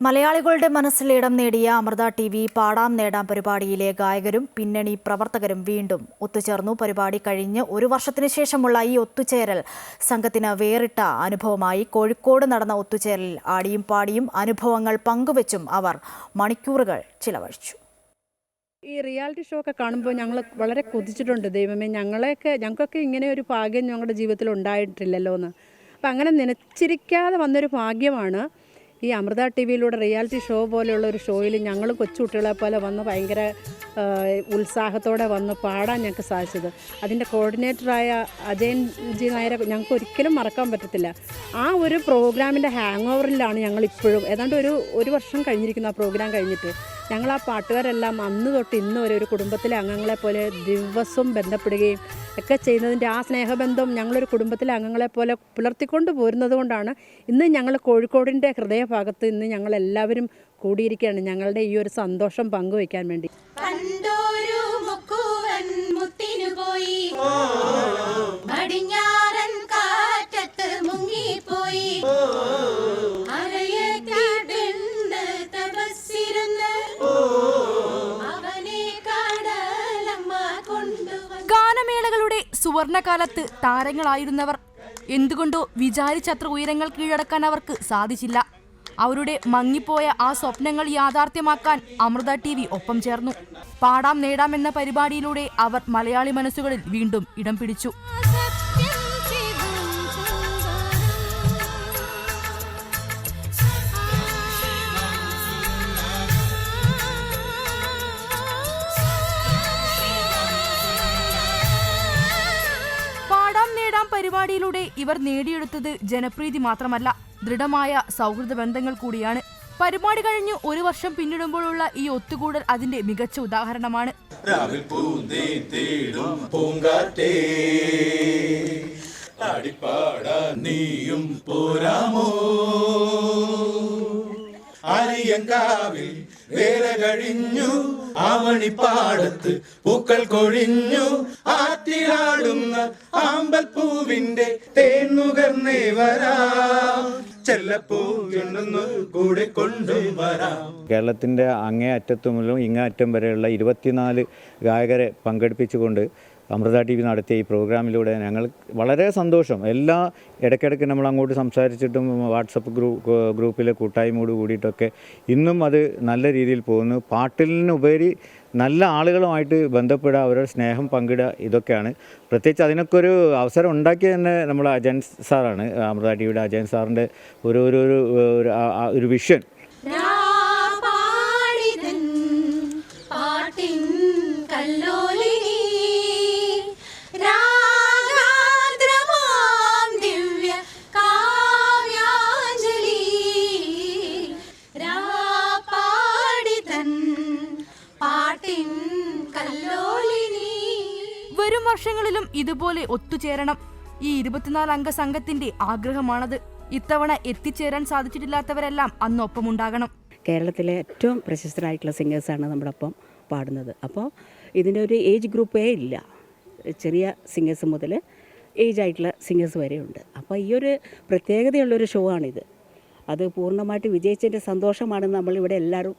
മലയാളികളുടെ മനസ്സിൽ ഇടം നേടിയ അമൃത ടി വി പാടാം നേടാം പരിപാടിയിലെ ഗായകരും പിന്നണി പ്രവർത്തകരും വീണ്ടും ഒത്തുചേർന്നു. പരിപാടി കഴിഞ്ഞ് ഒരു വർഷത്തിനു ശേഷമുള്ള ഈ ഒത്തുചേരൽ സംഘത്തിന് വേറിട്ട അനുഭവമായി. കോഴിക്കോട് നടന്ന ഒത്തുചേരലിൽ ആടിയും പാടിയും അനുഭവങ്ങൾ പങ്കുവച്ചും അവർ മണിക്കൂറുകൾ ചിലവഴിച്ചു. ഈ റിയാലിറ്റി ഷോ ഒക്കെ കാണുമ്പോൾ ഞങ്ങൾ വളരെ കൊതിച്ചിട്ടുണ്ട്. ദൈവമേ ഞങ്ങളെയൊക്കെ ഞങ്ങൾക്കൊക്കെ ഇങ്ങനെ ഒരു ഭാഗ്യം ഞങ്ങളുടെ ജീവിതത്തിൽ ഉണ്ടായിട്ടില്ലല്ലോ എന്ന് അപ്പം അങ്ങനെ നനച്ചിരിക്കാതെ വന്നൊരു ഭാഗ്യമാണ് ഈ അമൃത ടി വിയിലൂടെ റിയാലിറ്റി ഷോ പോലെയുള്ള ഒരു ഷോയിൽ ഞങ്ങൾ കൊച്ചുകുട്ടികളെ പോലെ വന്ന് ഭയങ്കര ഉത്സാഹത്തോടെ വന്ന് പാടാൻ ഞങ്ങൾക്ക് സാധിച്ചത്. അതിന്റെ കോർഡിനേറ്ററായ അജയൻ ജി നായരെ ഞങ്ങൾക്ക് ഒരിക്കലും മറക്കാൻ പറ്റത്തില്ല. ആ ഒരു പ്രോഗ്രാമിന്റെ ഹാങ് ഓവറിലാണ് ഞങ്ങൾ ഇപ്പോഴും ഏതാണ്ട് ഒരു ഒരു വർഷം കഴിഞ്ഞിരിക്കുന്നു ആ പ്രോഗ്രാം കഴിഞ്ഞിട്ട്. ഞങ്ങൾ ആ പാട്ടുകാരെല്ലാം അന്ന് തൊട്ട് ഇന്ന് വരെ ഒരു കുടുംബത്തിലെ അംഗങ്ങളെ പോലെ ദിവസവും ബന്ധപ്പെടുകയും ഒക്കെ ചെയ്യുന്നതിന്റെ ആ സ്നേഹബന്ധം ഞങ്ങളൊരു കുടുംബത്തിലെ അംഗങ്ങളെ പോലെ പുലർത്തിക്കൊണ്ട് പോരുന്നത് കൊണ്ടാണ് ഇന്ന് ഞങ്ങൾ കോഴിക്കോടിന്റെ ഹൃദയഭാഗത്ത് ഇന്ന് ഞങ്ങളെല്ലാവരും കൂടിയിരിക്കുകയാണ് ഞങ്ങളുടെ ഈ ഒരു സന്തോഷം പങ്കുവയ്ക്കാൻ വേണ്ടി. കണ്ടോരു മുക്കുവൻ മുത്തിനു പോയി. സുവർണകാലത്ത് താരങ്ങളായിരുന്നവർ. എന്തുകൊണ്ടോ വിചാരിച്ചത്ര ഉയരങ്ങൾ കീഴടക്കാൻ അവർക്ക് സാധിച്ചില്ല. അവരുടെ മങ്ങിപ്പോയ ആ സ്വപ്നങ്ങൾ യാഥാർത്ഥ്യമാക്കാൻ അമൃത ടി വി ഒപ്പം ചേർന്നു. പാടാം നേടാം എന്ന പരിപാടിയിലൂടെ അവർ മലയാളി മനസ്സുകളിൽ വീണ്ടും ഇടം പിടിച്ചു. പരിപാടിയിലൂടെ ഇവർ നേടിയെടുത്തത് ജനപ്രീതി മാത്രമല്ല ദൃഢമായ സൗഹൃദ ബന്ധങ്ങൾ കൂടിയാണ്. പരിപാടി കഴിഞ്ഞ് ഒരു വർഷം പിന്നിടുമ്പോഴുള്ള ഈ ഒത്തുകൂടൽ അതിന്റെ മികച്ച ഉദാഹരണമാണ്. നീയും പോരാമോ? അരിയങ്കാവിൽ വേറെ കഴിഞ്ഞു ആവണിപ്പാടത്ത് പൂക്കൾ കൊഴിഞ്ഞു ആറ്റിലാടുന്ന ആമ്പൽപ്പൂവിന്റെ തേന്നുകർന്നേ വരാം. കേരളത്തിന്റെ അങ്ങേ അറ്റത്തു മുതലും ഇങ്ങേ അറ്റം വരെയുള്ള ഇരുപത്തിനാല് ഗായകരെ പങ്കെടുപ്പിച്ചുകൊണ്ട് അമൃത ടി വി നടത്തിയ ഈ പ്രോഗ്രാമിലൂടെ ഞങ്ങൾ വളരെ സന്തോഷം. എല്ലാ ഇടയ്ക്കിടയ്ക്ക് നമ്മൾ അങ്ങോട്ട് സംസാരിച്ചിട്ടും വാട്സപ്പ് ഗ്രൂപ്പ് ഗ്രൂപ്പിലെ കൂട്ടായ്മയോട് കൂടിയിട്ടൊക്കെ ഇന്നും അത് നല്ല രീതിയിൽ പോകുന്നു. പാട്ടിലിനുപരി നല്ല ആളുകളുമായിട്ട് ബന്ധപ്പെടുക അവരുടെ സ്നേഹം പങ്കിടുക ഇതൊക്കെയാണ്. പ്രത്യേകിച്ച് അതിനൊക്കെ ഒരു അവസരം ഉണ്ടാക്കിയത് തന്നെ നമ്മൾ അജയൻ സാറാണ്. അമൃത ടി വിയുടെ അജയൻ സാറിന്റെ ഒരു ഒരു ഒരു വിഷൻ. വരും വർഷങ്ങളിലും ഇതുപോലെ ഒത്തുചേരണം. ഈ ഇരുപത്തിനാല് അംഗ സംഘത്തിന്റെ ആഗ്രഹമാണത്. ഇത്തവണ എത്തിച്ചേരാൻ സാധിച്ചിട്ടില്ലാത്തവരെല്ലാം അന്നൊപ്പം ഉണ്ടാകണം കേരളത്തിലെ ഏറ്റവും പ്രശസ്തരായിട്ടുള്ള സിംഗേഴ്സാണ് നമ്മുടെ ഒപ്പം പാടുന്നത്. അപ്പോൾ ഇതിന്റെ ഒരു ഏജ് ഗ്രൂപ്പേ ഇല്ല. ചെറിയ സിംഗേഴ്സ് മുതൽ ഏജ് ആയിട്ടുള്ള സിംഗേഴ്സ് വരെയുണ്ട് അപ്പോൾ ഈ ഒരു പ്രത്യേകതയുള്ളൊരു ഷോ ആണിത്. അത് പൂർണമായിട്ട് വിജയിച്ചതിന്റെ സന്തോഷമാണ് നമ്മളിവിടെ എല്ലാവരും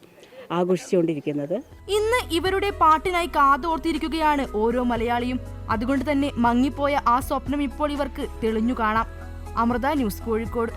ആഘോഷിച്ചുകൊണ്ടിരിക്കുന്നത്. ഇന്ന് ഇവരുടെ പാട്ടിനായി കാതോർത്തിരിക്കുകയാണ് ഓരോ മലയാളിയും. അതുകൊണ്ട് തന്നെ മങ്ങിപ്പോയ ആ സ്വപ്നം ഇപ്പോൾ ഇവർക്ക് തെളിഞ്ഞു കാണാം. അമൃത ന്യൂസ് കോഴിക്കോട്.